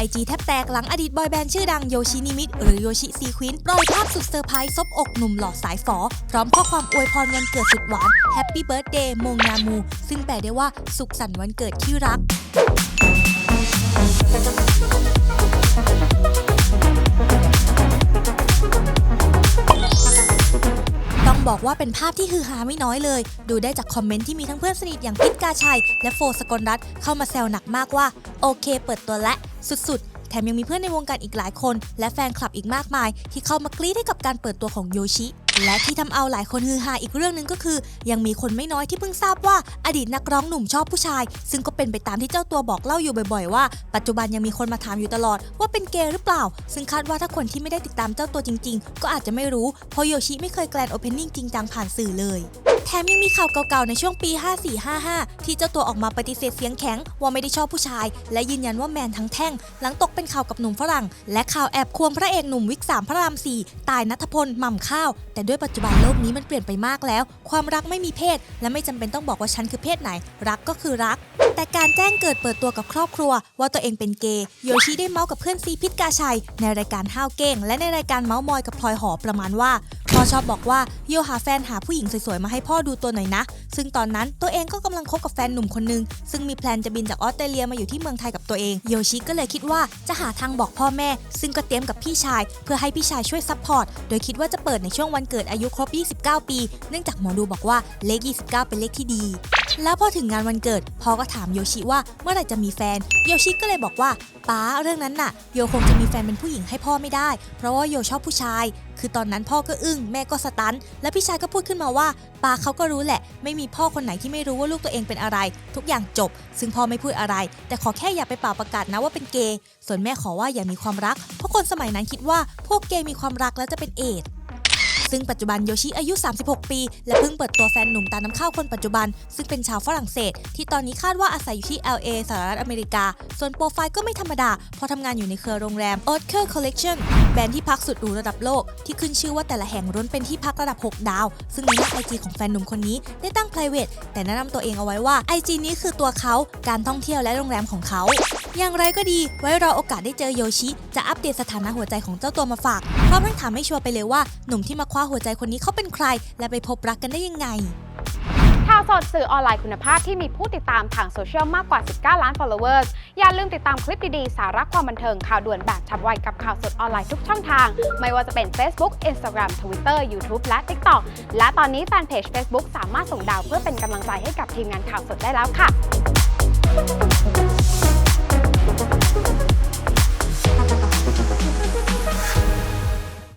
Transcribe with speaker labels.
Speaker 1: ไอจีแทบแตกหลังอดีตบอยแบนด์ชื่อดังโยชินิมิตหรือโยชิซีควินปล่อยภาพสุดเซอร์ไพรส์ซบอกหนุ่มหล่อสายฝอ พร้อมข้อความอวยพรวันเกิดสุดหวานแฮปปี้เบิร์ดเดย์มงนามู ซึ่งแปลได้ว่าสุขสันต์วันเกิดที่รัก บอกว่าเป็นภาพที่ฮือฮาไม่น้อยเลย ดูได้จากคอมเมนต์ที่มีทั้งเพื่อนสนิทอย่างพิษกาชัย และโฟสกลรัตเข้ามาแซวหนักมากว่า โอเค เปิดตัวและสุดๆ แถมยังมีเพื่อนในวงการอีกหลายคน และแฟนคลับอีกมากมาย ที่เข้ามากรี๊ดให้กับการเปิดตัวของโยชิ และที่ทำเอาหลายคนฮือฮาอีกเรื่องหนึ่งก็คือ ยังมีคนไม่น้อยที่เพิ่งทราบว่าอดีตนักร้องหนุ่มชอบผู้ชาย ซึ่งก็เป็นไปตามที่เจ้าตัวบอกเล่าอยู่บ่อยๆว่า ปัจจุบันยังมีคนมาถามอยู่ตลอดว่าเป็นเกย์หรือเปล่า ซึ่งคาดว่าถ้าคนที่ไม่ได้ติดตามเจ้าตัวจริง ๆ ก็อาจจะไม่รู้เพราะโยชิไม่เคยแกลนโอเพนนิ่งจริงจังผ่านสื่อเลยแถมยังมีข่าวเก่าๆ ในช่วงปี 5455 ที่เจ้าตัวออกมาปฏิเสธเสียงแข็งว่าไม่ได้ชอบผู้ชาย และยืนยันว่าแมนทั้งแท่ง หลังตกเป็นข่าวกับหนุ่มฝรั่ง และข่าวแอบควงพระเอกหนุ่มวิกสามพระรามสี่ตายนัทพลหม่ำข้าว แต่ด้วยปัจจุบันโลกนี้มันเปลี่ยนไปมากแล้ว ความรักไม่มีเพศ และไม่จำเป็นต้องบอกว่าฉันคือเพศไหน รักก็คือรัก แต่การแจ้งเกิดเปิดตัวกับครอบครัว ว่าตัวเองเป็นเกย์โยชิได้เมาส์กับเพื่อนซีพิษกาชัยในรายการห้าวเก้งและในรายการเมาส์มอยกับพลอยหอประมาณว่า พ่อชอบบอกว่าโยหาแฟนหาผู้หญิงสวยๆ มาให้พ่อดูตัวหน่อยนะ ซึ่งตอนนั้นตัวเองก็กำลังคบกับแฟนหนุ่มคนนึง ซึ่งมีแพลนจะบินจากออสเตรเลียมาอยู่ที่เมืองไทยกับตัวเอง โยชิก็เลยคิดว่าจะหาทางบอกพ่อแม่ ซึ่งก็เตรียมกับพี่ชาย เพื่อให้พี่ชายช่วยซัพพอร์ต โดยคิดว่าจะเปิดในช่วงวันเกิดอายุครบ 29 ปี เนื่องจากหมอดูบอกว่าเลข 29 เป็นเลขที่ดี แล้วพอถึงงานวันเกิดพ่อก็ถามโยชิว่าเมื่อไหร่จะมีแฟน โยชิก็เลยบอกว่าป้าเรื่องนั้นน่ะ โยคงจะมีแฟนเป็นผู้หญิงให้พ่อไม่ได้ เพราะว่าโยชอบผู้ชาย คือตอนนั้นพ่อก็อึ้งแม่ก็สตัน และพี่ชายก็พูดขึ้นมาว่าป้าเขาก็รู้แหละ ไม่มีพ่อคนไหนที่ไม่รู้ว่าลูกตัวเองเป็นอะไร ทุกอย่างจบ ซึ่งพ่อไม่พูดอะไร แต่ขอแค่อย่าไปเป่าประกาศนะว่าเป็นเกย์ส่วนแม่ขอว่าอย่ามีความรักเพราะคนสมัยนั้นคิดว่าพวกเกย์มีความรักแล้วจะเป็นเอด ซึ่งปัจจุบันโยชิอายุ 36 ปี และเพิ่งเปิดตัวแฟนหนุ่มตาน้ำข้าวคนปัจจุบัน ซึ่งเป็นชาวฝรั่งเศส ที่ตอนนี้คาดว่าอาศัยอยู่ที่ LA สหรัฐอเมริกา ส่วนโปรไฟล์ก็ไม่ธรรมดา เพราะทำงานอยู่ในเครือโรงแรม o t k e r Collection แบรนด์ที่พักสุดหรูระดับโลก ที่ขึ้นชื่อว่าแต่ละแห่งล้นเป็นที่พักระดับ 6 ดาว ซึ่งในหน้าไอจีของแฟนหนุ่มคนนี้ได้ตั้ง private แต่แนะนำตัวเองเอาไว้ว่า IG นี้คือตัวเขาการท่องเที่ยวและโรงแรมของเขาอย่างไรก็ดี ไว้รอโอกาสได้เจอโยชิ จะอัปเดตสถานะหัวใจของเจ้าตัวมาฝากพร้อมทั้งถามให้ชัวร์ไปเลยว่าหนุ่มที่มาคว้าหัวใจคนนี้เขาเป็นใคร และไปพบรักกันได้ยังไง
Speaker 2: ข่าวสดสื่อออนไลน์คุณภาพที่มีผู้ติดตามทางโซเชียลมากกว่า 19 ล้าน followers อย่าลืมติดตามคลิปดี ๆ สาระความบันเทิงข่าวด่วนแบบฉับไวกับข่าวสดออนไลน์ทุกช่องทาง ไม่ว่าจะเป็น Facebook Instagram Twitter YouTube และ TikTok และตอนนี้แฟนเพจ Facebook สามารถส่งดาวเพื่อเป็นกำลังใจให้กับทีมงานข่าวสดได้แล้วค่ะ